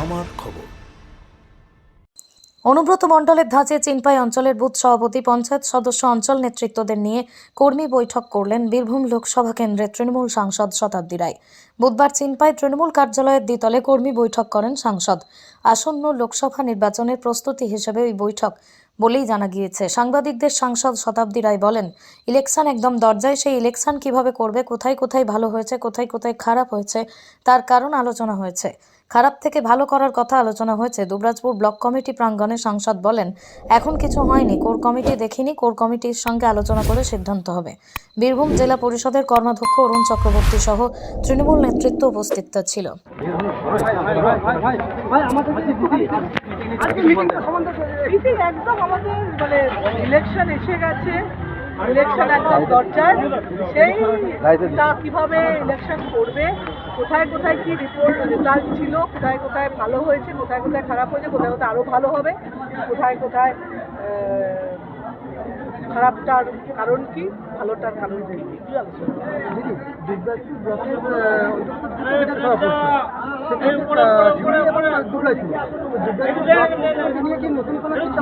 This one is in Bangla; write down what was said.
আমার খবর। অনুব্রত মণ্ডলের ধাঁচে চিনপাই অঞ্চলের বুথ সভাপতি, পঞ্চায়েত সদস্য, অঞ্চল নেতৃত্বদের নিয়ে কর্মী বৈঠক করলেন বীরভূম লোকসভা কেন্দ্রের তৃণমূল সাংসদ শতাব্দী রায়। বুধবার চিনপাই তৃণমূল কার্যালয়ের দ্বিতলে কর্মী বৈঠক করেন সাংসদ। আসন্ন লোকসভা নির্বাচনের প্রস্তুতি হিসেবে ওই বৈঠক বলেই জানা গিয়েছে। সাংবাদিকদের সাংসদ শতাব্দী রায় বলেন ইলেকশন একদম দরজায় সেই ইলেকশন কীভাবে করবে কোথায় কোথায় ভালো হয়েছে কোথায় কোথায় খারাপ হয়েছে তার কারণ আলোচনা হয়েছে। খারাপ থেকে ভালো করার কথা আলোচনা হয়েছে। দুবরাজপুর ব্লক কমিটি প্রাঙ্গণে সাংসদ বলেন এখন কিছু হয়নি কোর কমিটি দেখিনি কোর কমিটির সঙ্গে আলোচনা করে সিদ্ধান্ত হবে। বীরভূম জেলা পরিষদের কর্মাধ্যক্ষ অরুণ চক্রবর্তী সহ তৃণমূল নেতৃত্ব উপস্থিত ছিল। একদম আমাদের মানে ইলেকশন এসে গেছে ইলেকশন একদম দরজায়। সেই তা কীভাবে ইলেকশন করবে কোথায় কোথায় কি রিপোর্ট রেজাল্ট ছিল কোথায় কোথায় ভালো হয়েছে কোথায় কোথায় খারাপ হয়েছে কোথায় কোথায় আরও ভালো হবে কোথায় কোথায় খারাপটার কারণ কি ভালোটার কারণ কি? সেক্ষেত্রে নিয়ে কি নতুন কোনো চিন্তা